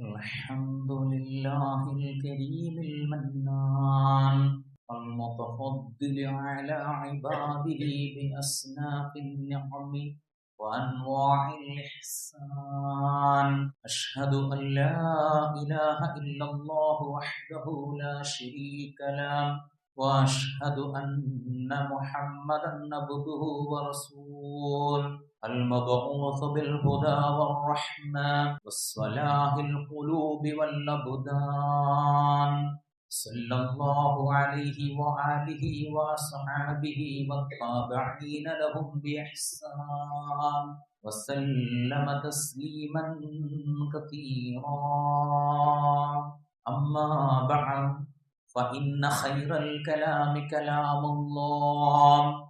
الحمد لله الكريم المنان. المتفضل على عباده بأصناف النعم وأنواع الإحسان. أشهد أن لا إله إلا الله وحده لا شريك له. وأشهد أن محمدا عبده ورسوله المبعوث بالهدى والرحمة والصلاح القلوب والأبدان. صلى الله عليه وآله وأصحابه والتابعين لهم بإحسان. وسلم تسليما كثيرا. أما بعد فإن خير الكلام كلام الله.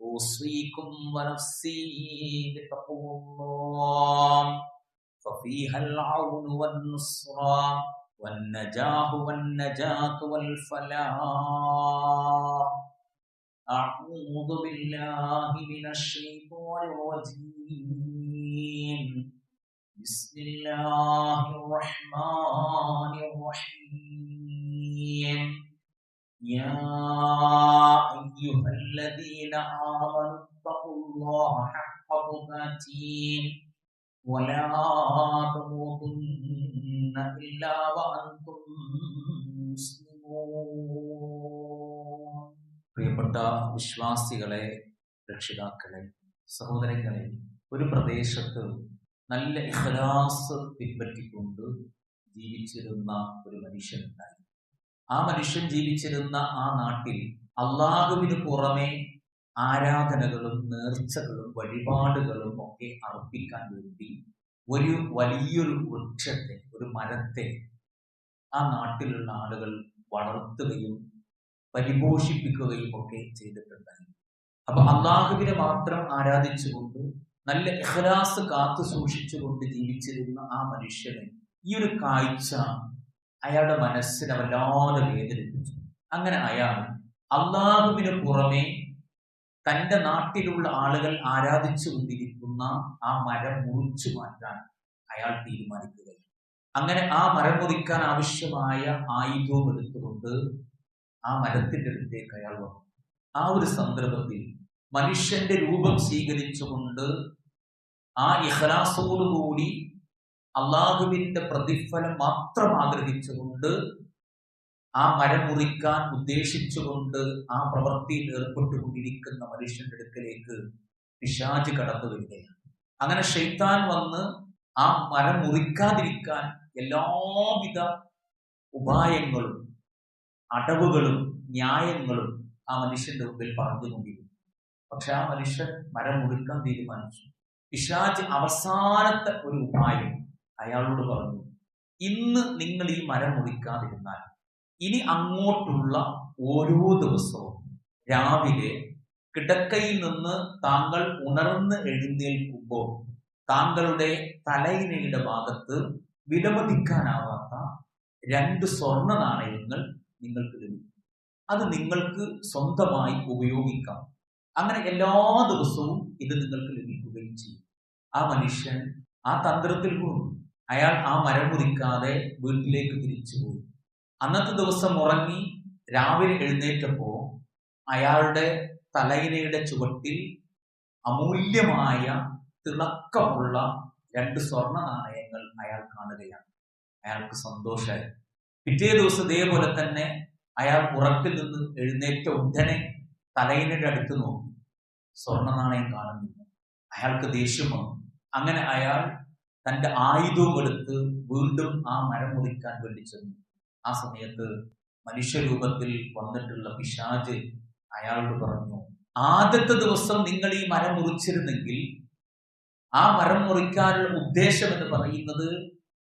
أوصيكم ونفسي بتقوى الله. ففيها العون والنصرة والنجاح والنجاة والفلاح. أعوذ بالله من الشيطان الرجيم. بسم الله الرحمن الرحيم. يا أيها الذين آمنوا اتقوا الله حق تقاته ولا تموتن إلا وأنتم مسلمون പ്രിയപ്പെട്ട വിശ്വാസികളെ രക്ഷിതാക്കളെ സഹോദരങ്ങളെ ഒരു പ്രദേശത്ത് നല്ല ഇഖലാസ് പിൻപറ്റിക്കൊണ്ട് ജീവിച്ചിരുന്ന ഒരു മനുഷ്യനുണ്ടായി ആ മനുഷ്യൻ ജീവിച്ചിരുന്ന ആ നാട്ടിൽ അള്ളാഹുവിന് പുറമെ ആരാധനകളും നേർച്ചകളും വഴിപാടുകളും ഒക്കെ അർപ്പിക്കാൻ വേണ്ടി ഒരു വലിയൊരു വൃക്ഷത്തെ ഒരു മരത്തെ ആ നാട്ടിലുള്ള ആളുകൾ വളർത്തുകയും പരിപോഷിപ്പിക്കുകയും ഒക്കെ ചെയ്തിട്ടുണ്ടായി അപ്പൊ അള്ളാഹുവിനെ മാത്രം ആരാധിച്ചുകൊണ്ട് നല്ല എഹ്ലാസ് കാത്തു സൂക്ഷിച്ചുകൊണ്ട് ജീവിച്ചിരുന്ന ആ മനുഷ്യനെ ഈ ഒരു കാഴ്ച അയാളുടെ മനസ്സിനെ വല്ലാതെ വേദനിപ്പിച്ചു. അങ്ങനെ അയാൾ അള്ളാഹുവിന് പുറമെ തന്റെ നാട്ടിലുള്ള ആളുകൾ ആരാധിച്ചു കൊണ്ടിരിക്കുന്ന ആ മരം മുറിച്ചു മാറ്റാൻ അയാൾ തീരുമാനിക്കുകയാണ് അങ്ങനെ ആ മരം മുറിക്കാൻ ആവശ്യമായ ആയുധവും എടുത്തുകൊണ്ട് ആ മരത്തിന്റെ അടുത്തേക്ക് അയാൾ വന്നു. ആ ഒരു സന്ദർഭത്തിൽ മനുഷ്യന്റെ രൂപം സ്വീകരിച്ചുകൊണ്ട് ആ ഇഹ്ലാസോടുകൂടി അള്ളാഹുവിന്റെ പ്രതിഫലം മാത്രം ആഗ്രഹിച്ചുകൊണ്ട് ആ മരം മുറിക്കാൻ ഉദ്ദേശിച്ചുകൊണ്ട് ആ പ്രവൃത്തിയിൽ ഏർപ്പെട്ടുകൊണ്ടിരിക്കുന്ന മനുഷ്യന്റെ അടുക്കലേക്ക് പിശാജ് കടന്നു വരികയാണ്. അങ്ങനെ ഷെയ്ത്താൻ വന്ന് ആ മരം മുറിക്കാതിരിക്കാൻ എല്ലാവിധ ഉപായങ്ങളും അടവുകളും ന്യായങ്ങളും ആ മനുഷ്യന്റെ മുമ്പിൽ പറഞ്ഞുകൊണ്ടിരുന്നു. പക്ഷെ ആ മനുഷ്യൻ മരം മുറിക്കാൻ തീരുമാനിച്ചു. പിശാജ് അവസാനത്തെ ഒരു ഉപായം അയാളോട് പറഞ്ഞു ഇന്ന് നിങ്ങൾ ഈ മരം മുറിക്കാതിരുന്നാൽ ഇനി അങ്ങോട്ടുള്ള ഓരോ ദിവസവും രാവിലെ കിടക്കയിൽ നിന്ന് താങ്കൾ ഉണർന്ന് എഴുന്നേൽക്കുമ്പോൾ താങ്കളുടെ തലയിനയുടെ ഭാഗത്ത് വിലമതിക്കാനാവാത്ത രണ്ട് സ്വർണ നാണയങ്ങൾ നിങ്ങൾക്ക് ലഭിക്കും. അത് നിങ്ങൾക്ക് സ്വന്തമായി ഉപയോഗിക്കാം. അങ്ങനെ എല്ലാ ദിവസവും ഇത് നിങ്ങൾക്ക് ലഭിക്കുകയും ചെയ്യും. ആ മനുഷ്യൻ ആ തന്ത്രത്തിൽ കൊണ്ടു അയാൾ ആ മരം മുറിക്കാതെ വീട്ടിലേക്ക് തിരിച്ചുപോയി അന്നത്തെ ദിവസം ഉറങ്ങി രാവിലെ എഴുന്നേറ്റപ്പോ അയാളുടെ തലയിലയുടെ ചുവട്ടിൽ അമൂല്യമായ തിളക്കമുള്ള രണ്ട് സ്വർണ നാണയങ്ങൾ അയാൾ കാണുകയാണ്. അയാൾക്ക് സന്തോഷമായി പിറ്റേ ദിവസം ഇതേപോലെ തന്നെ അയാൾ ഉറക്കിൽ നിന്ന് എഴുന്നേറ്റ ഉടനെ തലയിനയുടെ അടുത്ത് നോക്കി. സ്വർണ നാണയം കാണുന്നില്ല. അയാൾക്ക് ദേഷ്യം വന്നു. അങ്ങനെ അയാൾ തന്റെ ആയുധവും എടുത്ത് വീണ്ടും ആ മരം മുറിക്കാൻ വേണ്ടി ചെന്നു. ആ സമയത്ത് മനുഷ്യരൂപത്തിൽ വന്നിട്ടുള്ള പിശാജ് അയാളോട് പറഞ്ഞു ആദ്യത്തെ ദിവസം നിങ്ങൾ ഈ മരം മുറിച്ചിരുന്നെങ്കിൽ ആ മരം മുറിക്കാനുള്ള ഉദ്ദേശം എന്ന് പറയുന്നത്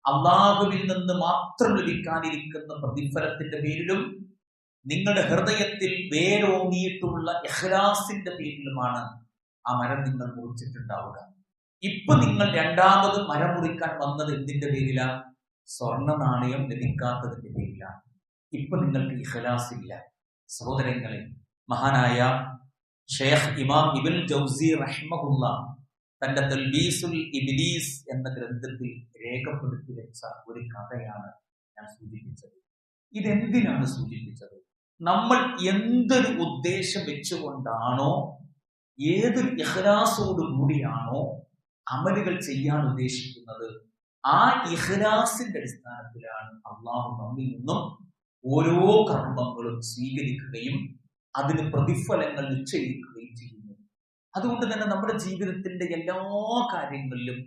അള്ളാഹുവിൽ നിന്ന് മാത്രം ലഭിക്കാനിരിക്കുന്ന പ്രതിഫലത്തിന്റെ പേരിലും നിങ്ങളുടെ ഹൃദയത്തിൽ വേരോങ്ങിയിട്ടുള്ള എഹ്ലാസിന്റെ പേരിലുമാണ് ആ മരം നിങ്ങൾ മുറിച്ചിട്ടുണ്ടാവുക. ഇപ്പൊ നിങ്ങൾ രണ്ടാമത് മരം മുറിക്കാൻ വന്നത് എന്തിന്റെ പേരിലാണ് സ്വർണ നാണയം ലഭിക്കാത്തതിന്റെ പേരിലാണ് ഇപ്പൊ നിങ്ങൾക്ക് ഇഖ്ലാസ് ഇല്ല. സഹോദരങ്ങളെ മഹാനായ ഷേഖ് ഇമാം ഇബിൻ ജൗസി റഹ്മുള്ള തന്റെ തൽബീസുൽ ഇബിലീസ് എന്ന ഗ്രന്ഥത്തിൽ രേഖപ്പെടുത്തി വെച്ച ഒരു കഥയാണ് ഞാൻ സൂചിപ്പിച്ചത്. ഇതെന്തിനാണ് സൂചിപ്പിച്ചത്? നമ്മൾ എന്തൊരു ഉദ്ദേശം വെച്ചുകൊണ്ടാണോ ഏതൊരു ഇഹ്ലാസോടു കൂടിയാണോ അമലുകൾ ചെയ്യാൻ ഉദ്ദേശിക്കുന്നത് ആ ഇഹ്ലാസിന്റെ അടിസ്ഥാനത്തിലാണ് അള്ളാഹു നമ്മിൽ നിന്നും ഓരോ കർമ്മങ്ങളും സ്വീകരിക്കുകയും അതിന് പ്രതിഫലങ്ങൾ നിശ്ചയിക്കുകയും ചെയ്യുന്നു അതുകൊണ്ട് തന്നെ നമ്മുടെ ജീവിതത്തിന്റെ എല്ലാ കാര്യങ്ങളിലും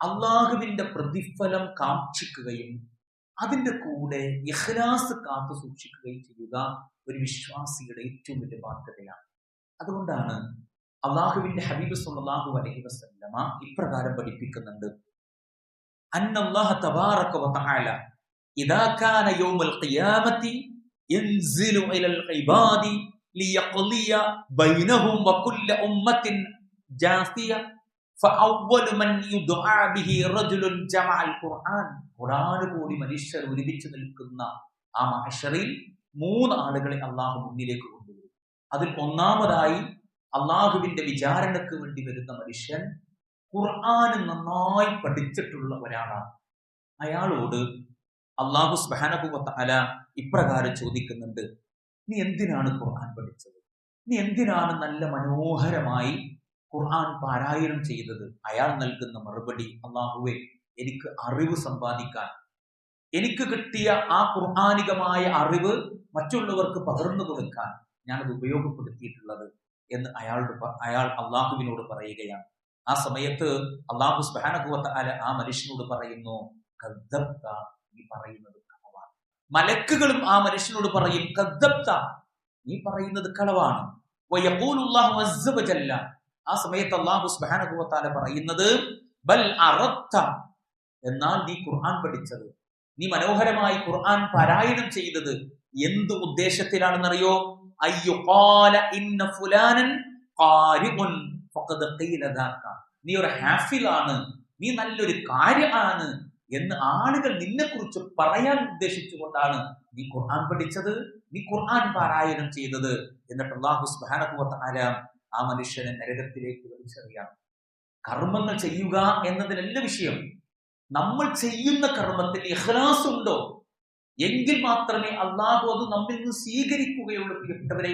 അള്ളാഹുവിന്റെ പ്രതിഫലം കാക്ഷിക്കുകയും അതിന്റെ കൂടെ ഇഖ്ലാസ് കാത്തു സൂക്ഷിക്കുകയും ചെയ്യുക ഒരു വിശ്വാസിയുടെ ഏറ്റവും വലിയ ബാധ്യതയാണ്. അതുകൊണ്ടാണ് അള്ളാഹുവിന്റെ ഹബീബ് സുല്ലാഹു അലഹി വസ്ലമ ഇപ്രകാരം പഠിപ്പിക്കുന്നുണ്ട്. കൂടി മനുഷ്യർ ഒരുമിച്ച് നിൽക്കുന്ന ആ മഹഷറിൽ മൂന്ന് ആളുകളെ അള്ളാഹു മുന്നിലേക്ക് കൊണ്ടുവരും. അതിൽ ഒന്നാമതായി അള്ളാഹുവിന്റെ വിചാരണക്ക് വേണ്ടി വരുന്ന മനുഷ്യൻ ഖുർആാന് നന്നായി പഠിച്ചിട്ടുള്ള ഒരാളാണ്. അയാളോട് അള്ളാഹു സ്ബഹാനബുവത്ത അല ഇപ്രകാരം ചോദിക്കുന്നുണ്ട് നീ എന്തിനാണ് ഖുർആൻ പഠിച്ചത്? നീ എന്തിനാണ് നല്ല മനോഹരമായി ഖുർആൻ പാരായണം ചെയ്തത്? അയാൾ നൽകുന്ന മറുപടി അള്ളാഹുവെ എനിക്ക് അറിവ് സമ്പാദിക്കാൻ. എനിക്ക് കിട്ടിയ ആ ഖുർആാനികമായ അറിവ് മറ്റുള്ളവർക്ക് പകർന്നു കൊടുക്കാൻ ഞാനത് ഉപയോഗപ്പെടുത്തിയിട്ടുള്ളത്. എന്ന് അയാളോട് അയാൾ അള്ളാഹുവിനോട് പറയുകയാണ്. ആ സമയത്ത് അള്ളാഹു സ്ബാനകുവത്ത അല ആ മനുഷ്യനോട് പറയുന്നു "കദ്ദബ്ത, നീ പറയുന്നത് കളവാണ്. മലക്കുകളും ആ മനുഷ്യനോട് പറയും നീ പറയുന്നത് കളവാണ്. ആ സമയത്ത് അള്ളാഹു സുബ്ഹാനഹു വതആല പറയുന്നത് ബൽ അറത്ത എന്നാൽ നീ ഖുർആൻ പഠിച്ചത്. നീ മനോഹരമായി ഖുർആൻ പാരായണം ചെയ്തത് എന്ത് ഉദ്ദേശത്തിലാണെന്നറിയോ? നീ ഒരു ഹാഫിലാണ് നീ നല്ലൊരു കാര്യമാണ് എന്ന് ആളുകൾ നിന്നെ കുറിച്ച് പറയാൻ ഉദ്ദേശിച്ചുകൊണ്ടാണ് നീ ഖുർആൻ പഠിച്ചത് നീ ഖുർആൻ പാരായണം ചെയ്തത് എന്നിട്ട് അള്ളാഹു സുബ്ഹാനഹു വതആല ആ മനുഷ്യനെ നരകത്തിലേക്ക് വലിച്ചെറിയാം. കർമ്മങ്ങൾ ചെയ്യുക എന്നതിലല്ല വിഷയം. നമ്മൾ ചെയ്യുന്ന കർമ്മത്തിൽ ഇഖ്ലാസ് ഉണ്ടോ? എങ്കിൽ മാത്രമേ അള്ളാഹു അത് നമ്മിൽ നിന്ന് സ്വീകരിക്കുകയുള്ളൂ. പ്രിയപ്പെട്ടവരെ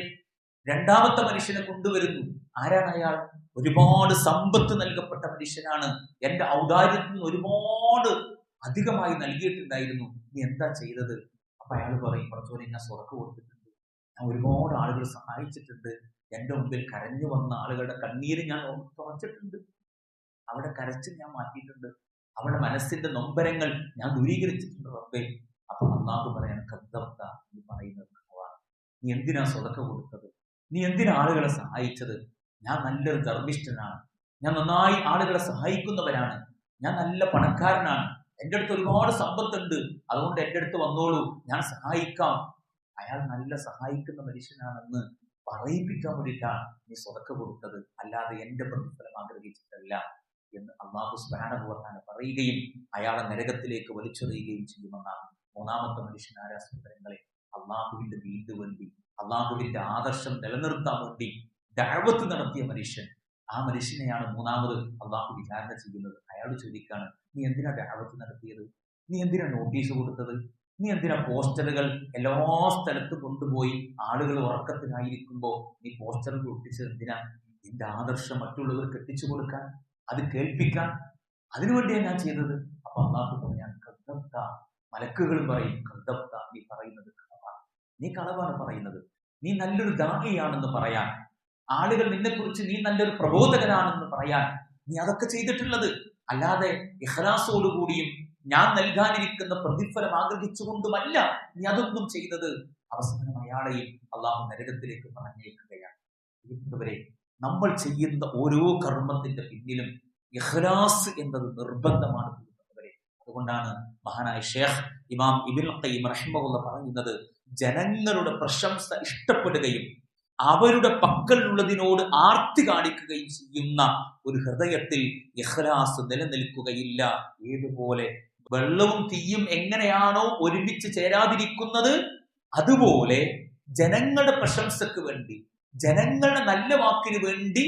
രണ്ടാമത്തെ മനുഷ്യനെ കൊണ്ടുവരുന്നു. ആരാണ് അയാൾ? ഒരുപാട് സമ്പത്ത് നൽകപ്പെട്ട മനുഷ്യനാണ്. എന്റെ ഔദാര്യത്തിൽ നിന്ന് ഒരുപാട് അധികമായി നൽകിയിട്ടുണ്ടായിരുന്നു. നീ എന്താ ചെയ്തത്? അപ്പൊ അയാൾ പറയും കുറച്ചുകൂടി ഞാൻ സ്വർക്ക് കൊടുത്തിട്ടുണ്ട്. ഞാൻ ഒരുപാട് ആളുകൾ സഹായിച്ചിട്ടുണ്ട്. എന്റെ മുമ്പിൽ കരഞ്ഞു വന്ന ആളുകളുടെ കണ്ണീര് ഞാൻ തുറച്ചിട്ടുണ്ട്. അവിടെ കരച്ചിൽ ഞാൻ മാറ്റിയിട്ടുണ്ട്. അവരുടെ മനസ്സിന്റെ നൊമ്പരങ്ങൾ ഞാൻ ദൂരീകരിച്ചിട്ടുണ്ട് റബ്ബേ. അപ്പൊ അള്ളാഹു പറയാൻ കദ്ദബ്ത എന്ന് പറയുന്നത് കളവാണ്. നീ എന്തിനാ സ്വതക്ക കൊടുത്തത്? നീ എന്തിനാ ആളുകളെ സഹായിച്ചത്? ഞാൻ നല്ലൊരു ധർമ്മിഷ്ഠനാണ്. ഞാൻ നന്നായി ആളുകളെ സഹായിക്കുന്നവരാണ്. ഞാൻ നല്ല പണക്കാരനാണ്. എന്റെ അടുത്ത് ഒരുപാട് സമ്പത്തുണ്ട്. അതുകൊണ്ട് എന്റെ അടുത്ത് വന്നോളൂ. ഞാൻ സഹായിക്കാം. അയാൾ നല്ല സഹായിക്കുന്ന മനുഷ്യനാണെന്ന് പറയിപ്പിക്കാൻ വേണ്ടിയിട്ടാണ് നീ സ്വതക്ക കൊടുത്തത്. അല്ലാതെ എന്റെ പ്രതിഫലം ആഗ്രഹിച്ചിട്ടല്ല എന്ന് അള്ളാഹു സ്മരണപൂർണാണ് പറയുകയും അയാളെ നരകത്തിലേക്ക് വലിച്ചെറിയുകയും ചെയ്യുമെന്നാണ് മൂന്നാമത്തെ മനുഷ്യൻ ആരാ അള്ളാഹുവിന്റെ വീണ്ടു വേണ്ടി അള്ളാഹുവിന്റെ ആദർശം നിലനിർത്താൻ വേണ്ടി ദഅവത്ത് നടത്തിയ മനുഷ്യൻ. ആ മനുഷ്യനെയാണ് മൂന്നാമത് അള്ളാഹു വിചാരണ ചെയ്യുന്നത്. അയാൾ ചോദിക്കാണ് നീ എന്തിനാ ദഅവത്ത് നടത്തിയത്? നീ എന്തിനാ നോട്ടീസ് കൊടുത്തത്? നീ എന്തിനാ പോസ്റ്ററുകൾ എല്ലാ സ്ഥലത്തും കൊണ്ടുപോയി ആളുകൾ ഉറക്കത്തിനായിരിക്കുമ്പോൾ നീ പോസ്റ്ററുകൾ ഒട്ടിച്ചത് എന്തിനാ? നിന്റെ ആദർശം മറ്റുള്ളവർക്ക് എത്തിച്ചു കൊടുക്കാൻ അത് കേൾപ്പിക്കാൻ. അതിനുവേണ്ടിയാണ് ഞാൻ ചെയ്തത്. അപ്പൊ അള്ളാഹു പറഞ്ഞാൽ മലക്കുകൾ പറയും കൃതപ്ത നീ പറയുന്നത് കളവാണ് നീ കളവാണ് പറയുന്നത്. നീ നല്ലൊരു ദാഹിയാണെന്ന് പറയാൻ. ആളുകൾ നിന്നെക്കുറിച്ച് നീ നല്ലൊരു പ്രബോധകനാണെന്ന് പറയാൻ നീ അതൊക്കെ ചെയ്തിട്ടുള്ളത്. അല്ലാതെ ഇഹ്ലാസോടുകൂടിയും ഞാൻ നൽകാനിരിക്കുന്ന പ്രതിഫലം ആഗ്രഹിച്ചുകൊണ്ടുമല്ല നീ അതൊന്നും ചെയ്തത്. അവസാനം അയാളെയും അള്ളാഹു നരകത്തിലേക്ക് പറഞ്ഞേക്കുകയാണ് പ്രിയപ്പെട്ടവരെ നമ്മൾ ചെയ്യുന്ന ഓരോ കർമ്മത്തിന്റെ പിന്നിലും ഇഹ്ലാസ് എന്നത് നിർബന്ധമാണ്. അതുകൊണ്ടാണ് മഹാനായ ഷേഖ് ഇമാം ഇബിൻ ഖയ്യിം റഹിമുള്ള പറയുന്നത് ജനങ്ങളുടെ പ്രശംസ ഇഷ്ടപ്പെടുകയും അവരുടെ പക്കലുള്ളതിനോട് ആർത്തി കാണിക്കുകയും ചെയ്യുന്ന ഒരു ഹൃദയത്തിൽ ഇഖ്ലാസ് നിലനിൽക്കുകയില്ല. ഏതുപോലെ? വെള്ളവും തീയും എങ്ങനെയാണോ ഒരുമിച്ച് ചേരാതിരിക്കുന്നത്? അതുപോലെ ജനങ്ങളുടെ പ്രശംസക്ക് വേണ്ടി ജനങ്ങളുടെ നല്ല വാക്കിന് വേണ്ടി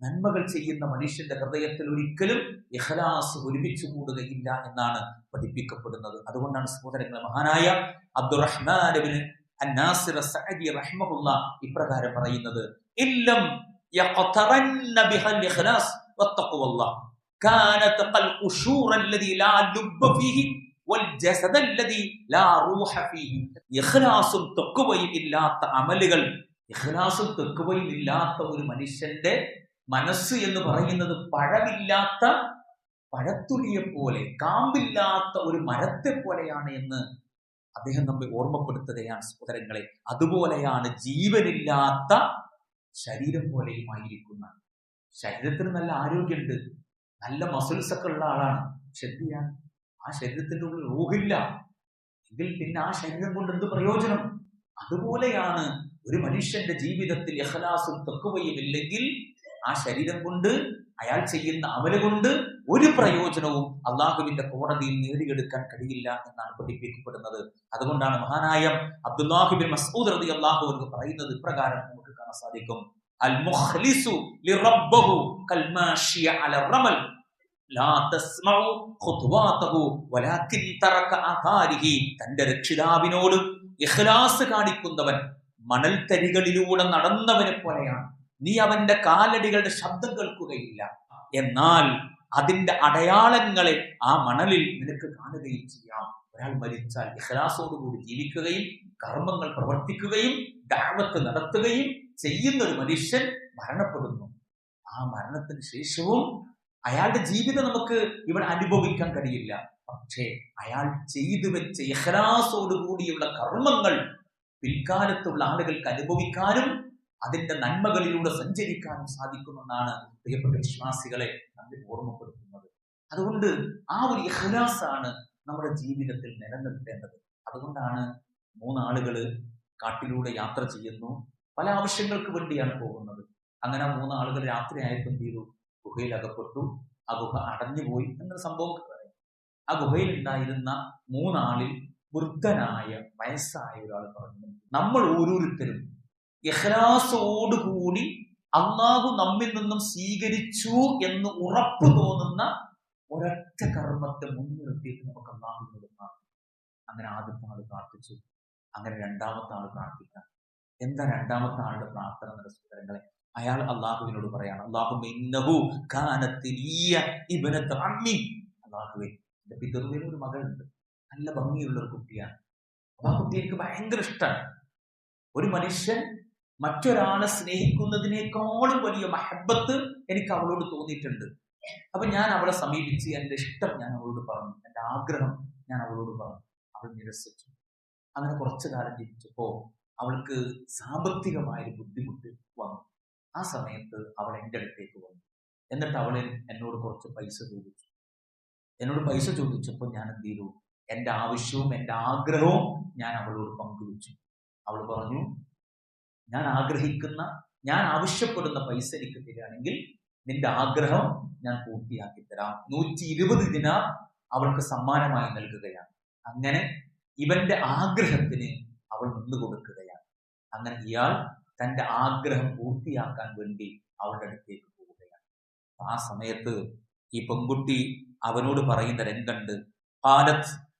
നന്മകൾ ചെയ്യുന്ന മനുഷ്യന്റെ ഹൃദയത്തിൽ ഒരിക്കലും ഇഖ്ലാസ് ഒരുമിച്ച് കൂടുകയില്ല എന്നാണ് പഠിപ്പിക്കപ്പെടുന്നത് അതുകൊണ്ടാണ് സഹോദരങ്ങളെ മഹാനായ അബ്ദുറഹ്മാൻ അന്നാസിർ സഅദി റഹ്മഹുല്ല ഇപ്രകാരം പറയുന്നത് ഇല്ലം യഖതറന്ന ബിഹൽ ഇഖ്ലാസ് വത്തഖ്വല്ലാഹ് كانت القشور الذي لا لب فيه والجسد الذي لا روح فيه ഇഖ്ലാസും തെക്കുവയും ഇല്ലാത്ത അമലുകൾ ഇഖ്ലാസും തെക്കുവയും ഇല്ലാത്ത ഒരു മനുഷ്യന്റെ മനസ്സ് എന്ന് പറയുന്നത് പഴമില്ലാത്ത പഴത്തുള്ളിയെ പോലെ കാമ്പില്ലാത്ത ഒരു മരത്തെ പോലെയാണ് എന്ന് അദ്ദേഹം നമ്മെ ഓർമ്മപ്പെടുത്തുകയാണ് സഹോദരങ്ങളെ. അതുപോലെയാണ് ജീവനില്ലാത്ത ശരീരം പോലെയുമായിരിക്കുന്ന. ശരീരത്തിന് നല്ല ആരോഗ്യമുണ്ട്. നല്ല മസിൽസ് ഒക്കെ ഉള്ള ആളാണ് പക്ഷെ ആ ശരീരത്തിന്റെ ഉള്ളിൽ റൂഹില്ല എങ്കിൽ പിന്നെ ആ ശരീരം കൊണ്ട് എന്ത് പ്രയോജനം? അതുപോലെയാണ് ഒരു മനുഷ്യന്റെ ജീവിതത്തിൽ യഹലാസും തെക്കുവയും ഇല്ലെങ്കിൽ ആ ശരീരം കൊണ്ട് അയാൾ ചെയ്യുന്ന അമൽ കൊണ്ട് ഒരു പ്രയോജനവും അള്ളാഹുവിന്റെ കോടതിയിൽ നേടിയെടുക്കാൻ കഴിയില്ല എന്നാണ് പഠിപ്പിക്കപ്പെടുന്നത്. അതുകൊണ്ടാണ് മഹാനായ അബ്ദുല്ലാഹിബിൻ മസൂദ് റതി അള്ളാഹു എന്ന് പറയുന്നത് ഇപ്രകാരം നമുക്ക് കാണാൻ സാധിക്കും. അൽ അല റമൽ തന്റെ രക്ഷിതാവിനോട് ഇഖ്ലാസ് കാണിക്കുന്നവൻ മണൽത്തരികളിലൂടെ നടന്നവനെ പോലെയാണ്. നീ അവന്റെ കാലടികളുടെ ശബ്ദം കേൾക്കുകയില്ല. എന്നാൽ അതിന്റെ അടയാളങ്ങളെ ആ മണലിൽ നിനക്ക് കാണുകയും ചെയ്യാം. ഒരാൾ മരിച്ചാൽ ഇഖ്ലാസോടുകൂടി ജീവിക്കുകയും കർമ്മങ്ങൾ പ്രവർത്തിക്കുകയും ദാവത്ത് നടത്തുകയും ചെയ്യുന്ന ഒരു മനുഷ്യൻ മരണപ്പെടുന്നു. ആ മരണത്തിന് ശേഷവും അയാളുടെ ജീവിതം നമുക്ക് ഇവിടെ അനുഭവിക്കാൻ കഴിയില്ല. പക്ഷേ അയാൾ ചെയ്തു വെച്ച ഇഹ്ലാസോടുകൂടിയുള്ള കർമ്മങ്ങൾ പിൽക്കാലത്തുള്ള ആളുകൾക്ക് അനുഭവിക്കാനും അതിന്റെ നന്മകളിലൂടെ സഞ്ചരിക്കാനും സാധിക്കുമെന്നാണ് പ്രിയപ്പെട്ട വിശ്വാസികളെ നമ്മെ ഓർമ്മപ്പെടുത്തുന്നത്. അതുകൊണ്ട് ആ ഒരു ഇഹ്ലാസാണ് നമ്മുടെ ജീവിതത്തിൽ നിലനിർത്തേണ്ടത് അതുകൊണ്ടാണ് മൂന്നാളുകൾ കാട്ടിലൂടെ യാത്ര ചെയ്യുന്നു. പല ആവശ്യങ്ങൾക്ക് വേണ്ടിയാണ് പോകുന്നത്. അങ്ങനെ മൂന്നാളുകൾ രാത്രിയായപ്പോൾ എന്ത് ചെയ്തു? ഗുഹയിൽ അകപ്പെട്ടു. ആ ഗുഹ അടഞ്ഞുപോയി എന്നൊരു സംഭവം ആ ഗുഹയിൽ ഉണ്ടായിരുന്ന മൂന്നാളിൽ വൃദ്ധനായ വയസ്സായ ഒരാൾ പറഞ്ഞു നമ്മൾ ഓരോരുത്തരും ഇഹ്ലാസോടുകൂടി അള്ളാഹു നമ്മിൽ നിന്നും സ്വീകരിച്ചു എന്ന് ഉറപ്പ് തോന്നുന്ന ഒരൊറ്റ കർമ്മത്തെ മുൻനിർത്തിയിട്ട് നമുക്ക് അള്ളാഹുവിനോട് പ്രാർത്ഥിക്കാം. അങ്ങനെ ആദ്യത്തെ ആൾ പ്രാർത്ഥിച്ചു. അങ്ങനെ രണ്ടാമത്തെ ആൾ പ്രാർത്ഥിക്കാം. എന്താ രണ്ടാമത്തെ ആളുടെ പ്രാർത്ഥന എന്ന സഹോദരങ്ങളെ അയാൾ അള്ളാഹുവിനോട് പറയാണ് അള്ളാഹു ഇന്നഹു കാനത്തിലിയ ഇബ്നത്ത് അമ്മി. അള്ളാഹുവേ എന്റെ ഒരു മകളുണ്ട്. നല്ല ഭംഗിയുള്ള ഒരു കുട്ടിയാണ്. അപ്പൊ ആ കുട്ടി എനിക്ക് ഭയങ്കര ഇഷ്ടമാണ് ഒരു മനുഷ്യൻ മറ്റൊരാളെ സ്നേഹിക്കുന്നതിനേക്കാളും വലിയ മഹബത്ത് എനിക്ക് അവളോട് തോന്നിയിട്ടുണ്ട്. അപ്പൊ ഞാൻ അവളെ സമീപിച്ച് എന്റെ ഇഷ്ടം ഞാൻ അവളോട് പറഞ്ഞു. എന്റെ ആഗ്രഹം ഞാൻ അവളോട് പറഞ്ഞു. അവൾ നിരസിച്ചു. അങ്ങനെ കുറച്ചു കാലം ജീവിച്ചപ്പോ അവൾക്ക് സാമ്പത്തികമായൊരു ബുദ്ധിമുട്ട് വന്നു. ആ സമയത്ത് അവൾ എന്റെ അടുത്തേക്ക് വന്നു. എന്നിട്ട് അവൾ എന്നോട് കുറച്ച് പൈസ ചോദിച്ചു. എന്നോട് പൈസ ചോദിച്ചപ്പോൾ ഞാൻ എന്ത് ചെയ്തു? എന്റെ ആവശ്യവും എന്റെ ആഗ്രഹവും ഞാൻ അവളോട് പങ്കുവച്ചു. അവൾ പറഞ്ഞു ഞാൻ ആഗ്രഹിക്കുന്ന ഞാൻ ആവശ്യപ്പെടുന്ന പൈസ എനിക്ക് തരികയാണെങ്കിൽ നിന്റെ ആഗ്രഹം ഞാൻ പൂർത്തിയാക്കി തരാം. നൂറ്റി ഇരുപത് ദിന അവൾക്ക് സമ്മാനമായി നൽകുകയാണ്. അങ്ങനെ ഇവന്റെ ആഗ്രഹത്തിന് അവൾ കൊടുക്കുകയാണ്. അങ്ങനെ ഇയാൾ തന്റെ ആഗ്രഹം പൂർത്തിയാക്കാൻ വേണ്ടി അവളുടെ അടുത്തേക്ക് പോവുകയാണ്. ആ സമയത്ത് ഈ പെൺകുട്ടി അവനോട് പറയുന്ന രംഗണ്ട്. ഖാലത്ത്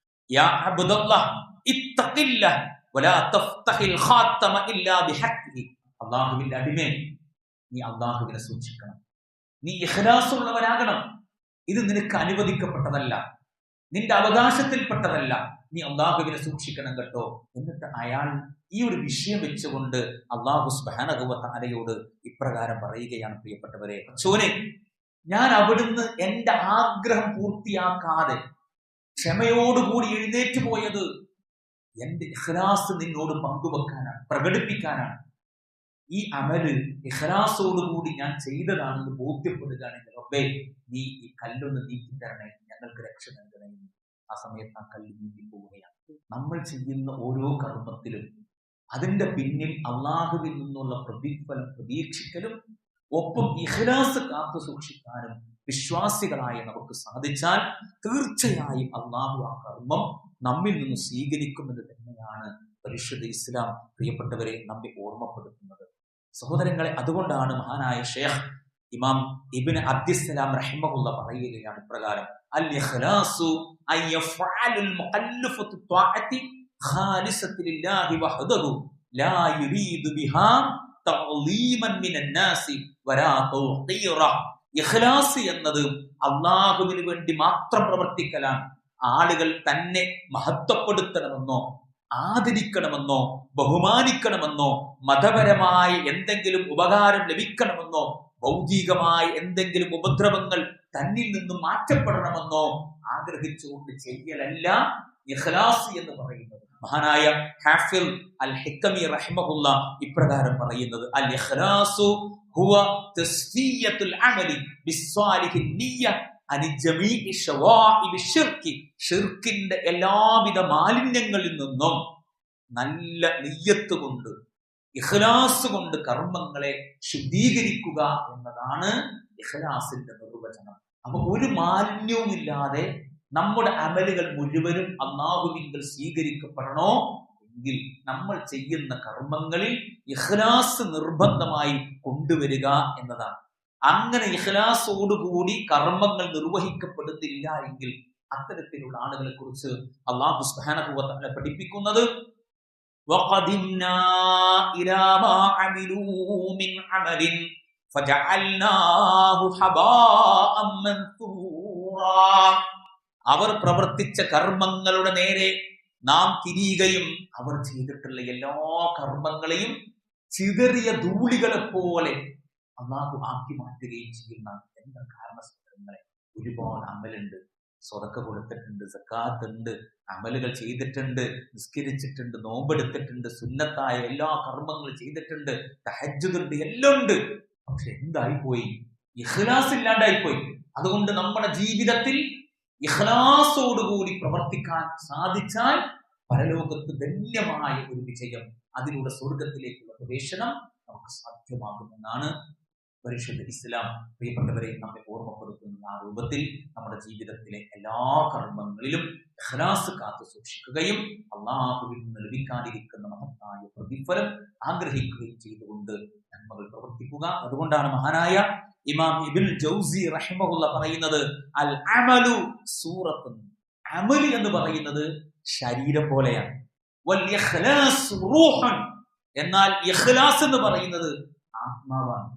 ഇല്ലാ അടിമേ നീ അല്ലാഹുവിനെ സൂക്ഷിക്കണം. നീ ഇഹ്ലാസുള്ളവനാകണം ഇത് നിനക്ക് അനുവദിക്കപ്പെട്ടതല്ല. നിന്റെ അവകാശത്തിൽപ്പെട്ടതല്ല. നീ അള്ളാഹുവിനെ സൂക്ഷിക്കണം കേട്ടോ. എന്നിട്ട് അയാൾ ഈ ഒരു വിഷയം വെച്ചുകൊണ്ട് അള്ളാഹു സ്ബാനകുവത്ത അലയോട് ഇപ്രകാരം പറയുകയാണ് പ്രിയപ്പെട്ടവരെ. ചോനെ ഞാൻ അവിടുന്ന് എന്റെ ആഗ്രഹം പൂർത്തിയാക്കാതെ ക്ഷമയോടുകൂടി എഴുന്നേറ്റ് പോയത് എന്റെ ഇഖ്ലാസ് നിന്നോട് പങ്കുവെക്കാനാണ് പ്രകടിപ്പിക്കാനാണ്. ഈ അമൽ ഇഖ്ലാസോടുകൂടി ഞാൻ ചെയ്തതാണെന്ന് ബോധ്യപ്പെടുകയാണെങ്കിൽ റബ്ബേ. നീ ഈ കല്ലൊന്ന് നീക്കി തരണേ ഞങ്ങൾക്ക് രക്ഷ നൽകണേ. ആ സമയത്ത് ആ കല്ല് നീങ്ങി പോവുകയാണ്. നമ്മൾ ചെയ്യുന്ന ഓരോ കർമ്മത്തിലും അതിന്റെ പിന്നിൽ അള്ളാഹുവിൽ നിന്നുള്ള പ്രതിഫലം പ്രതീക്ഷിക്കലും ഒപ്പം ഇഹ്ലാസ് കാത്തു സൂക്ഷിക്കാനും വിശ്വാസികളായി നമുക്ക് സാധിച്ചാൽ തീർച്ചയായും അള്ളാഹു ആ കർമ്മം നമ്മിൽ നിന്ന് സ്വീകരിക്കുമെന്ന് തന്നെയാണ് പരിശുദ്ധ ഇസ്ലാം പ്രിയപ്പെട്ടവരെ നമ്മെ ഓർമ്മപ്പെടുത്തുന്നത്. സഹോദരങ്ങളെ അതുകൊണ്ടാണ് മഹാനായ ഷേഖ് ഇമാം ഇബിന് അബ്ദിസ്സലാം റഹിമഹുല്ല പറയുകയാണ് ഇപ്രകാരം അൽ ഇഖ്ലാസു അൻ യഫഅലുൽ ലാ ബിഹാ തഅലീമൻ ഇഖ്ലാസ് എന്നത് അള്ളാഹുവിന് വേണ്ടി മാത്രം പ്രവർത്തിക്കലാണ് ആളുകൾ തന്നെ മഹത്വപ്പെടുത്തണമെന്നോ ആദരിക്കണമെന്നോ ബഹുമാനിക്കണമെന്നോ മതപരമായി എന്തെങ്കിലും ഉപകാരം ലഭിക്കണമെന്നോ ഭൗതികമായി എന്തെങ്കിലും ഉപദ്രവങ്ങൾ തന്നിൽ നിന്നും മാറ്റപ്പെടണമെന്നോ ആഗ്രഹിച്ചുകൊണ്ട് ചെയ്യലല്ല ഇഖ്ലാസ് എന്ന് പറയുന്നത്. മഹാനായ ഹാഫിൽ അൽ ഹിക്കമി റഹ്മഹുല്ല ഇപ്രകാരം പറയുന്നത് അൽ ഇഖ്ലാസു ഹുവ തസ്ഫിയത്തുൽ അമലി ബിസ്വാലിഹിൻ നിയ്യ ഷിർക്കിന്റെ എല്ലാവിധ മാലിന്യങ്ങളിൽ നിന്നും നല്ല നെയ്യത്ത് കൊണ്ട് ഇഖ്ലാസ് കൊണ്ട് കർമ്മങ്ങളെ ശുദ്ധീകരിക്കുക എന്നതാണ് ഇഖ്ലാസിന്റെ നിർവചനം. അപ്പൊ ഒരു മാലിന്യവുമില്ലാതെ നമ്മുടെ അമലുകൾ മുഴുവനും അള്ളാഹുവിങ്കൽ സ്വീകരിക്കപ്പെടണോ? എങ്കിൽ നമ്മൾ ചെയ്യുന്ന കർമ്മങ്ങളിൽ ഇഖ്ലാസ് നിർബന്ധമായി കൊണ്ടുവരിക എന്നതാണ്. അങ്ങനെ ഇഹ്ലാസോടുകൂടി കർമ്മങ്ങൾ നിർവഹിക്കപ്പെടുന്നില്ല എങ്കിൽ അത്തരത്തിലുള്ള ആളുകളെ കുറിച്ച് അള്ളാഹു സുഹാനഭൂവത്തങ്ങളെ പഠിപ്പിക്കുന്നത് അവർ പ്രവർത്തിച്ച കർമ്മങ്ങളുടെ നേരെ നാം തിരിയുകയും അവർ ചെയ്തിട്ടുള്ള എല്ലാ കർമ്മങ്ങളെയും ചിതറിയ ധൂളികളെ പോലെ അള്ളാഹു ആക്കി മാറ്റുകയും ചെയ്യുന്ന എന്താ കാരണങ്ങളെ ഒരുപാട് അമലുണ്ട്. സ്വതക്ക കൊടുത്തിട്ടുണ്ട് സക്കാത്ത് ഉണ്ട് അമലുകൾ ചെയ്തിട്ടുണ്ട് നിസ്കരിച്ചിട്ടുണ്ട് നോമ്പെടുത്തിട്ടുണ്ട് സുന്നത്തായ എല്ലാ കർമ്മങ്ങളും ചെയ്തിട്ടുണ്ട് തഹജുതുണ്ട് എല്ലാം ഉണ്ട്. പക്ഷെ എന്തായിപ്പോയി? ഇഖ്ലാസ് ഇല്ലാണ്ടായിപ്പോയി. അതുകൊണ്ട് നമ്മുടെ ജീവിതത്തിൽ ഇഖ്ലാസോടുകൂടി പ്രവർത്തിക്കാൻ സാധിച്ചാൽ പരലോകത്ത് ധന്യമായ ഒരു വിജയം അതിലൂടെ സ്വർഗത്തിലേക്കുള്ള പ്രവേശനം നമുക്ക് സാധ്യമാകുമെന്നാണ് പരിശുദ്ധ ഇസ്ലാം പ്രിയപ്പെട്ടവരെ നമ്മെ ഓർമ്മപ്പെടുത്തുന്ന ആ രൂപത്തിൽ നമ്മുടെ ജീവിതത്തിലെ എല്ലാ കർമ്മങ്ങളിലും ഖലാസ് കാത്തു സൂക്ഷിക്കുകയും അള്ളാഹുവിൽ നിന്ന് ലഭിക്കാതിരിക്കുന്ന മഹത്തായ പ്രതിഫലം ആഗ്രഹിക്കുകയും ചെയ്തുകൊണ്ട് നന്മകൾ പ്രവർത്തിക്കുക. അതുകൊണ്ടാണ് മഹാനായ ഇമാം ഇബിൻ ജൗസി റഹിമഹുല്ല പറയുന്നത് അൽ അമലു സൂറത്ത് അമലി എന്ന് പറയുന്നത് ശരീരം പോലെയാണ്. എന്നാൽ എന്ന് പറയുന്നത് ആത്മാവാണ്.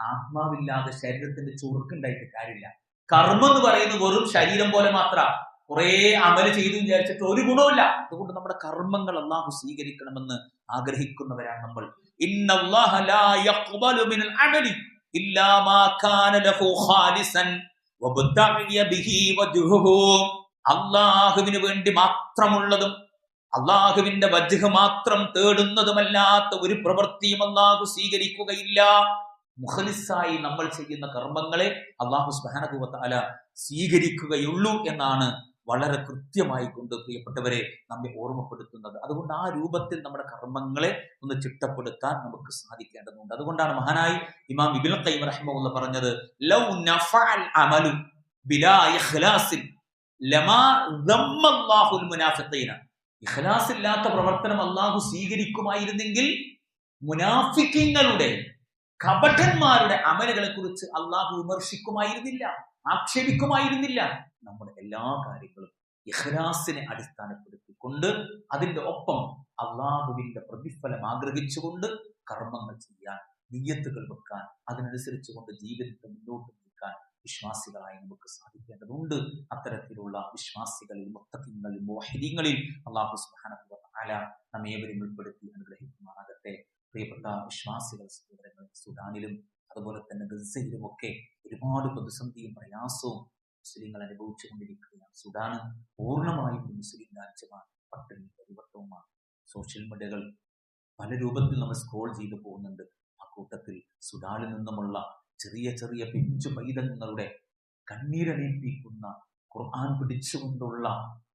ആത്മാവില്ലാതെ ശരീരത്തിന്റെ ചുറുക്കുണ്ടായിട്ട് കാര്യമില്ല. കർമ്മം എന്ന് പറയുന്നത് വെറും ശരീരം പോലെ മാത്ര. കുറെ അമൽ ചെയ്തു വിചാരിച്ചിട്ട് ഒരു ഗുണമില്ല അതുകൊണ്ട് നമ്മുടെ കർമ്മങ്ങൾ അള്ളാഹു സ്വീകരിക്കണമെന്ന് ആഗ്രഹിക്കുന്നവരാണ് നമ്മൾ. അള്ളാഹുവിന് വേണ്ടി മാത്രമുള്ളതും അള്ളാഹുവിന്റെ വജുഹ് മാത്രം തേടുന്നതുമല്ലാത്ത ഒരു പ്രവൃത്തിയും അള്ളാഹു സ്വീകരിക്കുകയില്ല. മുഖലിസായി നമ്മൾ ചെയ്യുന്ന കർമ്മങ്ങളെ അള്ളാഹു സ്ബാനകുവത്താല സ്വീകരിക്കുകയുള്ളൂ എന്നാണ് വളരെ കൃത്യമായി കൊണ്ട് പ്രിയപ്പെട്ടവരെ നമ്മെ ഓർമ്മപ്പെടുത്തുന്നത്. അതുകൊണ്ട് ആ രൂപത്തിൽ നമ്മുടെ കർമ്മങ്ങളെ ഒന്ന് ചിട്ടപ്പെടുത്താൻ നമുക്ക് സാധിക്കേണ്ടതുണ്ട്. അതുകൊണ്ടാണ് മഹാനായി ഇമാം ഇബിൽ ഖൈം റഹ്മുള്ള പറഞ്ഞത് ലൗ നഫഅൽ അമലു ലമാ മുനാഫിഖീന. ഇഖ്ലാസ് ഇല്ലാത്ത പ്രവർത്തനം അള്ളാഹു സ്വീകരിക്കുമായിരുന്നെങ്കിൽ മുനാഫിക്കിങ്ങളുടെ കപടന്മാരുടെ അമലുകളെ കുറിച്ച് അള്ളാഹു വിമർശിക്കുമായിരുന്നില്ല ആക്ഷേപിക്കുമായിരുന്നില്ല. നമ്മുടെ എല്ലാ കാര്യങ്ങളും ഇഖ്ലാസിനെ അടിസ്ഥാനപ്പെടുത്തിക്കൊണ്ട് അതിന്റെ ഒപ്പം അള്ളാഹുവിന്റെ പ്രതിഫലം ആഗ്രഹിച്ചുകൊണ്ട് കർമ്മങ്ങൾ ചെയ്യാൻ നിയ്യത്തുകൾ വെക്കാൻ അതിനനുസരിച്ച് കൊണ്ട് ജീവിതത്തെ മുന്നോട്ട് നീക്കാൻ വിശ്വാസികളായി നമുക്ക് സാധിക്കേണ്ടതുണ്ട്. അത്തരത്തിലുള്ള വിശ്വാസികളിൽ മുത്തക്കിങ്ങളിൽ മോഹിതങ്ങളിൽ അള്ളാഹു ആല നമ്മേവരും ഉൾപ്പെടുത്തി അനുഗ്രഹിക്കുമാറാകട്ടെ. പ്രിയപ്പെട്ട വിശ്വാസികൾ സുഡാനിലും അതുപോലെ തന്നെ ഗസയിലും ഒക്കെ ഒരുപാട് പ്രതിസന്ധിയും പ്രയാസവും മുസ്ലിങ്ങൾ അനുഭവിച്ചു കൊണ്ടിരിക്കുകയാണ് സുഡാന് പൂർണമായും മുസ്ലിം രാജ്യമാണ് പട്ടിണി പരിവർത്തനവുമാണ്. സോഷ്യൽ മീഡിയകൾ പല രൂപത്തിൽ നമ്മൾ സ്ക്രോൾ ചെയ്തു പോകുന്നുണ്ട്. ആ കൂട്ടത്തിൽ സുഡാനിൽ നിന്നുമുള്ള ചെറിയ ചെറിയ പിഞ്ചു പൈതങ്ങളുടെ കണ്ണീരണിയിപ്പിക്കുന്ന ഖുർആൻ പിടിച്ചുകൊണ്ടുള്ള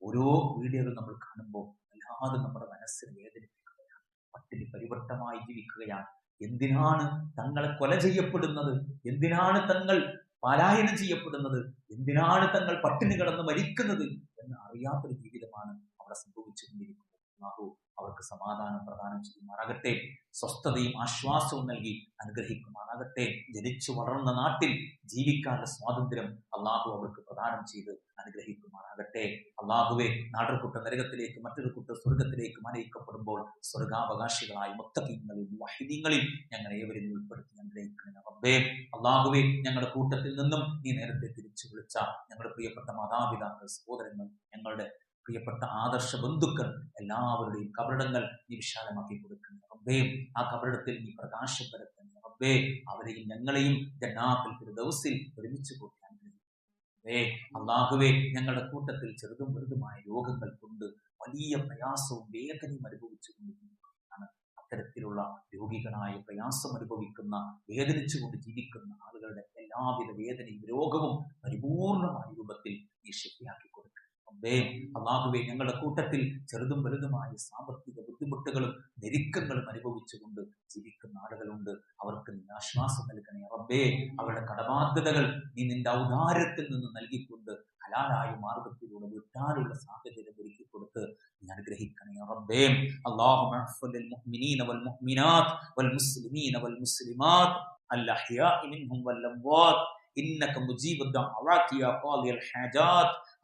ഓരോ വീഡിയോകൾ നമ്മൾ കാണുമ്പോൾ വല്ലാതെ നമ്മുടെ മനസ്സിന് വേദനിപ്പിക്കുകയാണ് പട്ടിണി പരിവർത്തനമായി ജീവിക്കുകയാണ്. എന്തിനാണ് തങ്ങളെ കൊല ചെയ്യപ്പെടുന്നത്? എന്തിനാണ് തങ്ങൾ പാലായനം ചെയ്യപ്പെടുന്നത്? എന്തിനാണ് തങ്ങൾ പട്ടിണി കിടന്ന് മരിക്കുന്നത്? എന്ന് അറിയാത്തൊരു ജീവിതമാണ് അവിടെ സംഭവിച്ചുകൊണ്ടിരിക്കുന്നത്. അല്ലാഹു അവർക്ക് സമാധാനം പ്രദാനം ചെയ്യുമാറാകട്ടെ. സ്വസ്ഥതയും ആശ്വാസവും നൽകി അനുഗ്രഹിക്കുമാറാകട്ടെ. ജനിച്ചു വളർന്ന നാട്ടിൽ ജീവിക്കാനുള്ള സ്വാതന്ത്ര്യം അള്ളാഹു അവർക്ക് പ്രദാനം ചെയ്ത് അനുഗ്രഹിക്കുമാറാകട്ടെ. അള്ളാഹുവെ നാടർക്കുട്ട നരകത്തിലേക്ക് മറ്റൊരു കുട്ട സ്വർഗത്തിലേക്ക് മനയിക്കപ്പെടുമ്പോൾ സ്വർഗാവകാശികളായ മുത്തക്കിങ്ങളിൽ വഹിദീങ്ങളിൽ ഞങ്ങൾ ഏവരും ഉൾപ്പെടുത്തി അനുഗ്രഹിക്കണം റബ്ബേ. അള്ളാഹുവെ ഞങ്ങളുടെ കൂട്ടത്തിൽ നിന്നും നീ നേരത്തെ തിരിച്ചു വിളിച്ച ഞങ്ങളുടെ പ്രിയപ്പെട്ട മാതാപിതാക്കൾ സഹോദരങ്ങൾ ഞങ്ങളുടെ പ്രിയപ്പെട്ട ആദർശ ബന്ധുക്കൾ എല്ലാവരുടെയും കബറിടങ്ങൾ നീ വിശാലമാക്കി കൊടുക്കുന്ന റബ്ബേ. ആ കബറിടത്തിൽ നീ പ്രകാശം പരത്തുന്നു റബ്ബേ. അവരെയും ഞങ്ങളെയും ജന്നാത്തിൽ ഒരു ദിവസിൽ ഒരുമിച്ച് കൂട്ടാൻ റബ്ബേ. അള്ളാഹുവേ ഞങ്ങളുടെ കൂട്ടത്തിൽ ചെറുതും വലുതുമായ രോഗങ്ങൾ കൊണ്ട് വലിയ പ്രയാസവും വേദനയും അനുഭവിച്ചു കൊണ്ടിരിക്കുകയാണ് അത്തരത്തിലുള്ള രോഗികളായ പ്രയാസം അനുഭവിക്കുന്ന വേദനിച്ചുകൊണ്ട് ജീവിക്കുന്ന ആളുകളുടെ എല്ലാവിധ വേദനയും രോഗവും പരിപൂർണമായ രൂപത്തിൽ നീ ശക്തിയാക്കി കൊടുക്കുക റബ്ബേ അള്ളാഹുവെ ഞങ്ങളുടെ കൂട്ടത്തിൽ ചെറുതും വലുതുമായ സാമ്പത്തിക ബുദ്ധിമുട്ടുകളും ഞെരുക്കങ്ങളും അനുഭവിച്ചുകൊണ്ട് ജീവിക്കുന്ന ആളുകളുണ്ട് അവർക്ക് നീ ആശ്വാസം നൽകണേ റബ്ബേ അവരുടെ കടബാധ്യതകൾ നീ നിന്റെ ഔദാര്യത്തിൽ നിന്ന് നൽകിക്കൊണ്ട് ഹലാലായ മാർഗത്തിലൂടെ വിട്ടാനുള്ള സാഹചര്യം ഒരുക്കി കൊടുത്ത് നീ അനുഗ്രഹിക്കണേ റബ്ബേ അല്ലാഹുമ്മ അഫ്വൽ മുഅ്മിനീന വൽ മുഅ്മിനാത്ത് വൽ മുസ്ലിമീന വൽ മുസ്ലിമാത്ത് الأحياء منهم والأموات إنك مجيب الدعوات يا قاضي الحاجات